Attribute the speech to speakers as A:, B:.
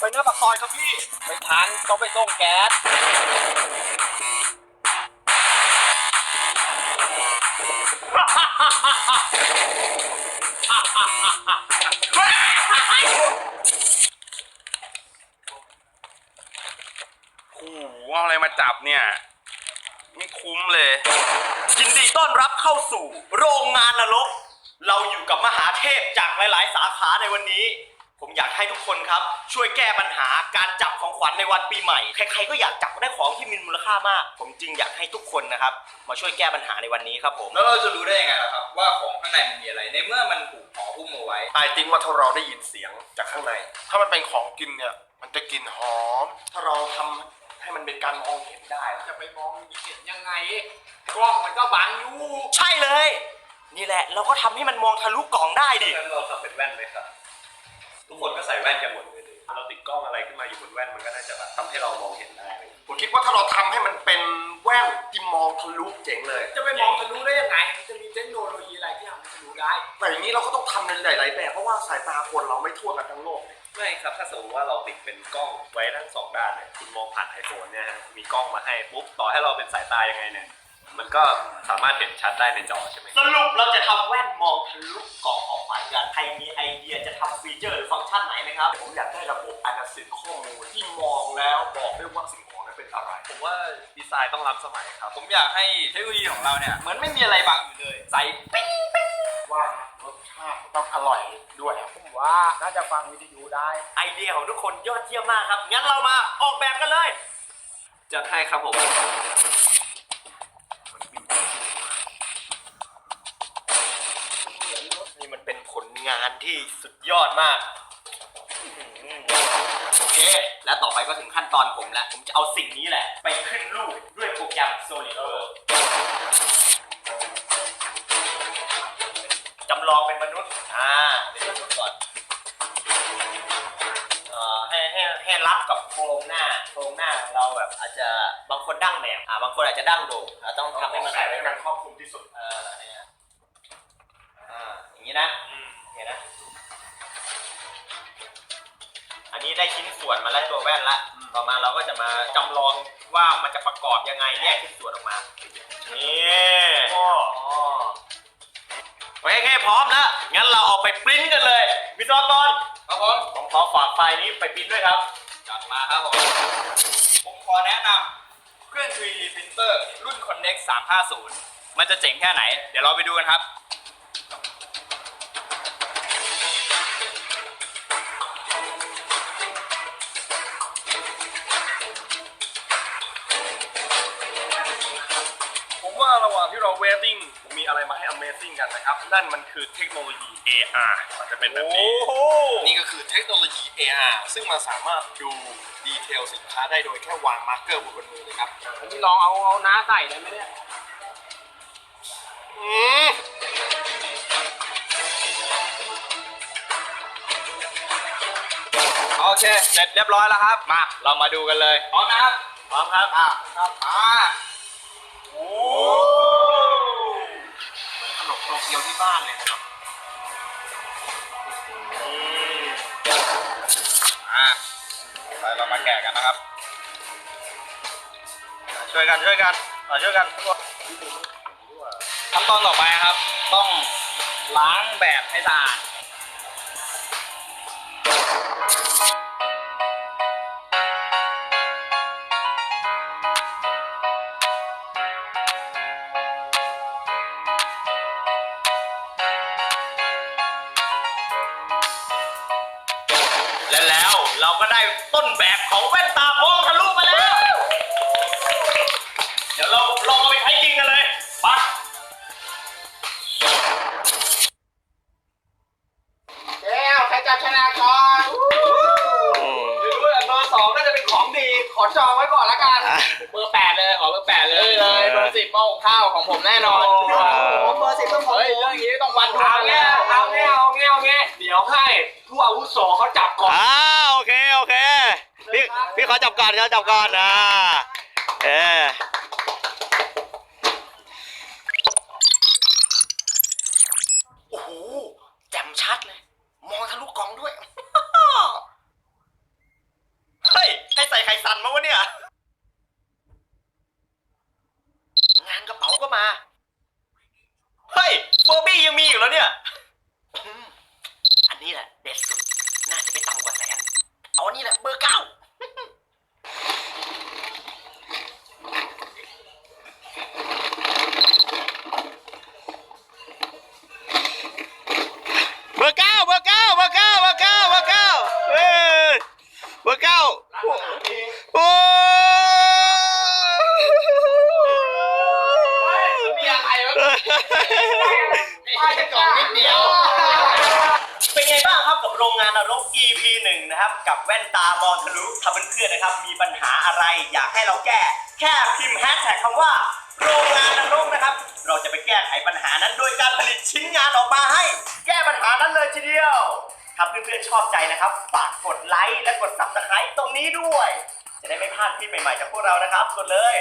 A: หน้าปากซอยครับพี่ ไม่ทันต้องไปส่งแก๊ส
B: โอ้โหเอาอะไรมาจับเนี่ย ไม่คุ้มเลย
A: ยินดีต้อนรับเข้าสู่ โรงงานนรก เราอยู่กับมหาเทพจากหลาย ๆ สาขาในวันนี้ ผมอยากให้ทุกคนครับ ช่วยแก้ปัญหาการจับของขวัญในวันปีใหม่ ใครๆก็อยากจับได้ของที่มีมูลค่ามาก ผมจึงอยากให้ทุกคนนะครับ มาช่วยแก้ปัญหาในวันนี้ครับผม
C: แล้วเราจะรู้ได้ยังไงล่ะครับ ว่าของข้างในมันมีอะไร ในเมื่อมันถูกห่อหุ้มเอาไว้
D: ไอติงว่าถ้าเราได้ยินเสียงจากข้างใน ถ้ามันเป็นของกินเนี่ย มันจะกลิ่นหอม ถ้าเราทำให้มันเป็นการมองเห็นได้
E: จะไปมองเห็นยังไง กล้องมันก็บังอยู่
A: ใช่เลย นี่แหละ เราก็ทำให้มันมองทะลุกล่องได้ดิ
B: งั้นเราทำเป็นแว่นเลยครับ ทุกคนก็ใส่แว่นกันหมดเลยดิเราติดกล้องอะไรขึ้นมาอยู่บนแว่นมันก็น่าจะแบบทำให้เรามองเห็นได้
D: ผมคิดว่าถ้าเราทำให้มันเป็นแว่นที่มองทะลุเจ๋งเลย
E: จะไปมองทะลุได้ยังไงมันจะมีเทคโนโลยีอะไรที่ทำให้ทะลุได้
D: แต่อย่างนี้เราก็ต้องทำในหลาย ๆ แบบ เพราะว่าสายตาคนเราไม่ทั่วกันทั้งโลก
B: ไม่ครับถ้าสมมติว่าเราติดเป็นกล้องไว้ทั้งสองด้านเนี่ยคุณมองผ่านไอโฟนเนี่ยฮะมีกล้องมาให้ปุ๊บต่อให้เราเป็นสายตายังไงเนี่ยมันก็สามารถเห็นชัดได้ในจอใช่ไหม
A: สรุปเราจะทำแว่นมองทะลุกล่องของขวัญกัน ใครมีไอเดียจะทำฟีเจอร์ ครับ
D: ผมอยากได้ระบบอนาลิซิสข้อมูลที่มองแล้วบอกได้ว่าสิ่งของนั้นเป็นอะไร
B: ผมว่าดีไซน์ต้องล้ำสมัยครับ
C: ผมอยากให้เทคโนโลยีของเราเนี่ยเหมือนไม่มีอะไรบังอยู่เลย ใส่ปิ๊ง
D: ว่ารสชาติต้องอร่อยด้วยครับ
E: ผมว่าน่าจะฟังวิทยุได้
A: ไอเดียของทุกคนยอดเยี่ยมมากครับ งั้นเรามาออกแบบกันเลย
B: จะให้ครับผม
A: นี่มันเป็นผลงานที่สุดยอดมาก โอเค แล้วต่อไปก็ถึงขั้นตอนผมแล้ว ผมจะเอาสิ่งนี้แหละ ไปขึ้นรูปด้วยโปรแกรม Solid จำลองเป็นมนุษย์ อ่า เป็นมนุษย์ก่อนเอ่อให้ให้ให้รับกับโครงหน้า โครงหน้าของเราแบบอาจจะบางคนดั้งแหลมอ่าบางคนอาจจะดั้งโด่งอ่าต้องทำให้มัน
D: ใส่ให้มันครอบคลุมที่สุด
A: เออเนี่ยอ่า อย่างนี้นะเห็นนะอั นนี้ได้ชิ้นส่วนมาแล้วตัวแว่นละต่อมาเราก็จะมาจำลองว่ามันจะประกอบยังไงแยกชิ้นส่วนออกมา นี่อ๋อโอเคโอเคพร้อมแล้ว งั้นเราเอาไปปริ้นกันเลยวิศวกร
C: ครับผม
A: ผมขอฝากไฟล์นี้ไปปริ้นด้วยครับ
C: จัดมาครับผม ผมขอแนะนำเครื่อง 3D printer รุ่น Connect 350 มันจะเจ๋งแค่ไหน เดี๋ยวเราไปดูกันครับา
D: ระหว่างที่เราเวทติ้งมีอะไรมาให้ Amazing กันนะครับ นั่นมันคือเทคโนโลยี AR มันจะเป็นแบบนี้นี่ก็คือเทคโนโลยี AR ซึ่งมันสามารถดูดีเทลสินค้าได้โดยแค่วางมาร์กเกอร์บนบนมือเลยครับ
E: อันนี้ลองเอาเอาน้าใส่ได้ไหมเนี่ย
D: อืม
C: โอเค เสร็จเรียบร้อยแล้วครับ มา เรามาดูกันเลยพร้อมนะครับ
A: พร้อมครับ
C: อะครับอ่า
A: โอ้ขนมโตเกียว ที่บ้านเลยนะครับ
C: อะไปเรามาแกะกันนะครับ
A: ช่วยกันช่วยกันมาช่วยกันทุกคน
C: ขั้นตอนต่อไปครับ ต้องล้างแบบให้สะอาด
A: เราก็ได้ต้นแบบของแว่นตามองทะลุมาแล้ว เดี๋ยวเราลองเอาไปใช้จริงกันเลยไป
E: แก้วใครจับชนะก่อนไม่รู้แต่เบอร์สองน่าจะเป็นของดี ขอจองไว้ก่อนละกัน เบอร์แปดเลย ขอเบอร์แปดเลยเลย เบอร์สิบหม้อหุงข้าวของผมแน่นอนเบอร์สิบต้องของเฮ้ยเรื่องนี้ต้องวันดูเอาแง่เอ ยวให้ผู้อาวุโสเขาจับก่อน
A: อ่าโอเคโอเคพี่พี่ขอจับก่อนเขาจับก่อนอ่าเออโอ้โหจ่มชัดเลย มองทะลุกล่องด้วย เฮ้ยได้ใส่ไข่สันมาวะเนี่ย งานกระเป๋าก็มา เฮ้ยเฟอร์บี้ยังมีอยู่แล้วเนี่ย อันนี้แหละเด็ดสุด น่าจะไม่ต่ำกว่าแสน เอาอันนี้แหละเบอร์เก้า เบอร์เก้าเบอร์เก้าเบอร์เก้าเบอร์เก้าเบอร์เก้าเออเบอร์เก้าโอ้
E: มีอะไรวะป้ายจะกล่องนิดเดียว
A: เป็นไงบ้างครับกับ โรงงานนรก EP หนึ่งนะครับ กับแว่นตามองทะลุถ้าเพื่อนๆนะครับ มีปัญหาอะไรอยากให้เราแก้ แค่พิมพ์แฮชแท็กคำว่า โรงงานนรกนะครับ เราจะไปแก้ไขปัญหานั้นโดยการผลิตชิ้นงานออกมาให้ แก้ปัญหานั้นเลยทีเดียว ถ้าเพื่อนๆชอบใจนะครับ ฝากกดไลค์และกด subscribe ตรงนี้ด้วย จะได้ไม่พลาดคลิปใหม่ๆจากพวกเรานะครับ กดเลย